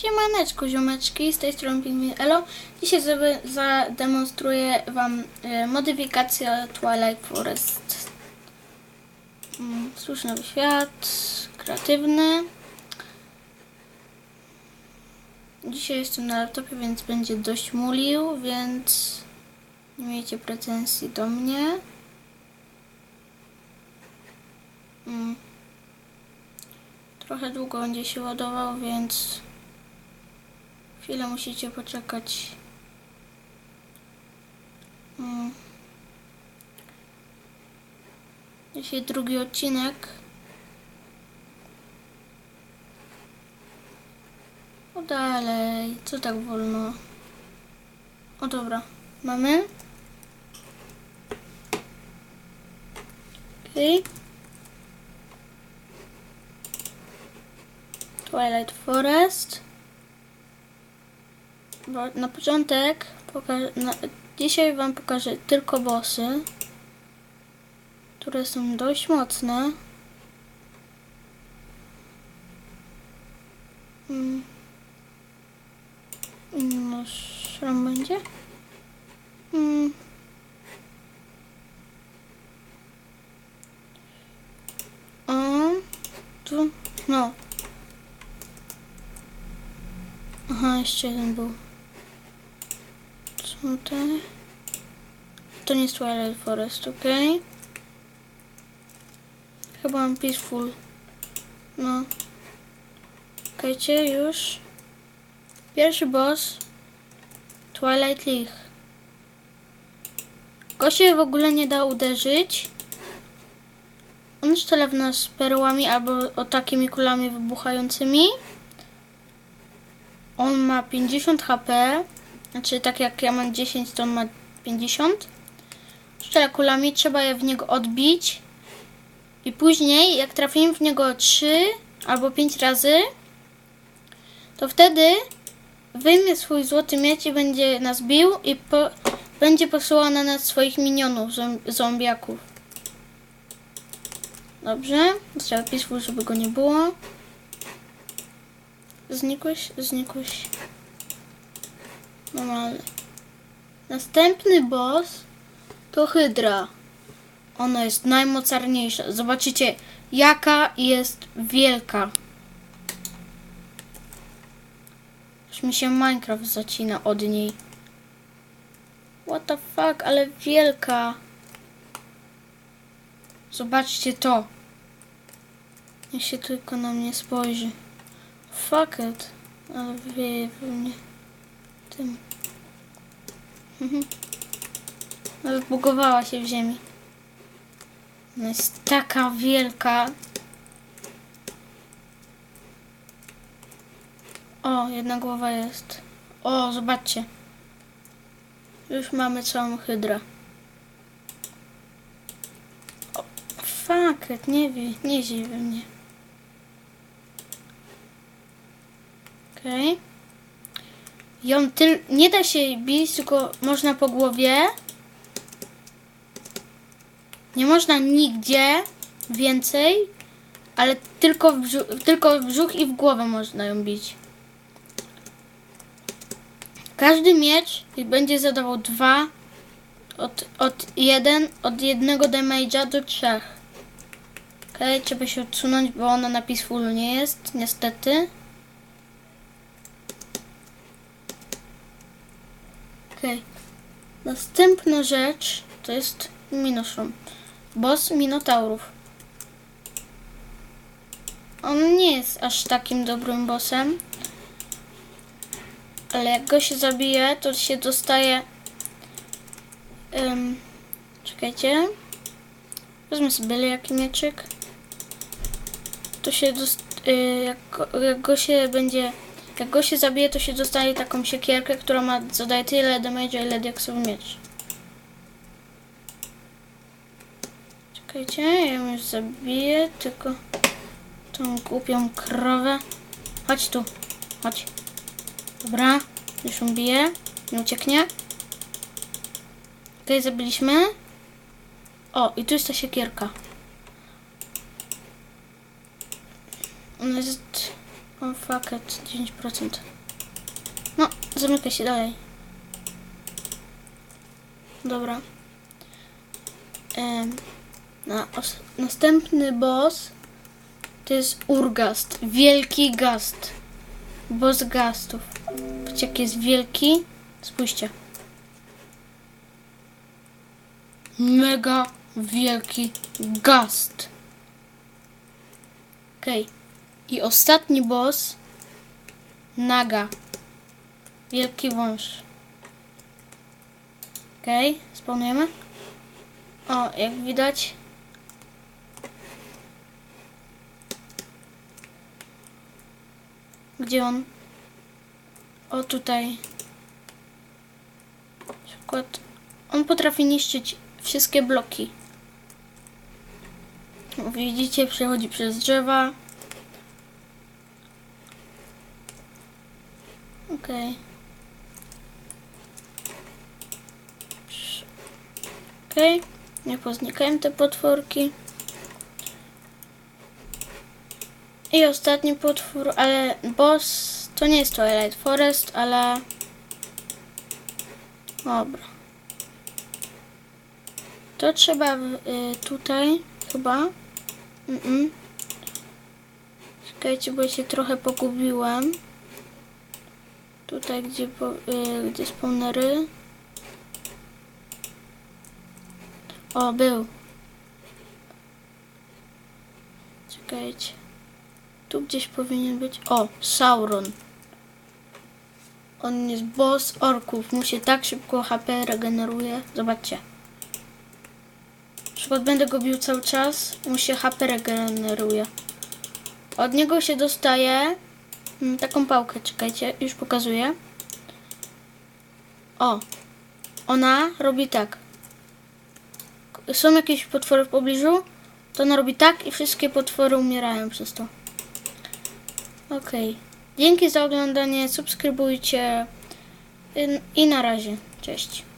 Siemaneczku ziomeczki, z tej strony Pingwin Elo. Dzisiaj zademonstruję Wam e, modyfikację Twilight Forest. Mm, nowy świat, kreatywny. Dzisiaj jestem na laptopie, więc będzie dość mulił, więc nie miejcie pretensji do mnie. Mm. Trochę długo będzie się ładował, więc chwilę musicie poczekać. Mm. Dzisiaj drugi odcinek. O dalej, co tak wolno? O dobra, mamy. Okej. Twilight Forest. Bo na początek na, dzisiaj Wam pokażę tylko bossy, które są dość mocne. Mm. No, szram będzie? Mm. Tu, no. Aha, jeszcze jeden był. Te? To nie jest Twilight Forest, ok? Chyba mam Peaceful. No. Okejcie, już. Pierwszy boss. Twilight League. Go się w ogóle nie da uderzyć. On strzela w nas perłami albo o takimi kulami wybuchającymi. On ma 50 HP. Znaczy, tak jak ja mam 10, to on ma 50. Strzela kulami, trzeba je w niego odbić. I później, jak trafimy w niego 3 albo 5 razy, to wtedy wyjmie swój złoty miecz i będzie nas bił i po, będzie posyłał na nas swoich minionów, zom, zombiaków. Dobrze, trzeba peaceful, żeby go nie było. Znikłeś? Znikłeś. Normalnie. Następny boss to Hydra. Ona jest najmocarniejsza. Zobaczycie, jaka jest wielka. Już mi się Minecraft zacina od niej. What the fuck, ale wielka. Zobaczcie to. Niech się tylko na mnie spojrzy. Fuck it. Ale we mnie tym. Mhm. Ale bugowała się w ziemi. Ona jest taka wielka. O, jedna głowa jest. O, zobaczcie. Już mamy całą hydrę. O, fuck nie wie, nie zdziwi mnie. Okej. Ją tyl nie da się jej bić, tylko można po głowie. Nie można nigdzie więcej, ale tylko w, brzuch, tylko w brzuch i w głowę można ją bić. Każdy miecz będzie zadawał dwa od, od jeden, od jednego damage'a do trzech. Okej, okay, trzeba się odsunąć, bo ona na peaceful nie jest, niestety. Okej. Okay. Następna rzecz to jest Minoshroom. Boss Minotaurów. On nie jest aż takim dobrym bossem. Ale jak go się zabije, to się dostaje... Um, czekajcie. Wezmę sobie byle jaki mieczyk. To się dost, y, jak, jak go się będzie jak go się zabije, to się dostaje taką siekierkę, która ma, zadaje tyle damage'a, ile diaksowy miecz. Czekajcie, ja już zabiję, tylko tą głupią krowę. Chodź tu, chodź. Dobra, już ją biję, nie ucieknie. Okej, okay, zabiliśmy. O, i tu jest ta siekierka. Ona jest O, fuck it, 10%. No, zamykaj się dalej. Dobra. Em, na, następny boss to jest Urgast. Wielki gast. Boss gastów. Patrzcie, jak jest wielki. Spójrzcie. Mega wielki gast. Okej. I ostatni boss. Naga. Wielki wąż. Okej, okay, spawnujemy. O, jak widać. Gdzie on? O, tutaj. Na przykład. On potrafi niszczyć wszystkie bloki. Widzicie, przechodzi przez drzewa. Okej. Okej. Nie poznikają te potworki. I ostatni potwór, ale boss to nie jest Twilight Forest, ale... Dobra. To trzeba y, tutaj chyba. Mm -mm. Czekajcie, bo się trochę pogubiłem. Tutaj, gdzie, po, y, gdzie spawnery. O, był. Czekajcie. Tu gdzieś powinien być. O, Sauron. On jest boss orków. Mu się tak szybko HP regeneruje. Zobaczcie. Na przykład będę go bił cały czas. Mu się HP regeneruje. Od niego się dostaje taką pałkę. Czekajcie, już pokazuję. O. Ona robi tak. Są jakieś potwory w pobliżu, to ona robi tak i wszystkie potwory umierają przez to. Okej. Dzięki za oglądanie, subskrybujcie y, i na razie. Cześć.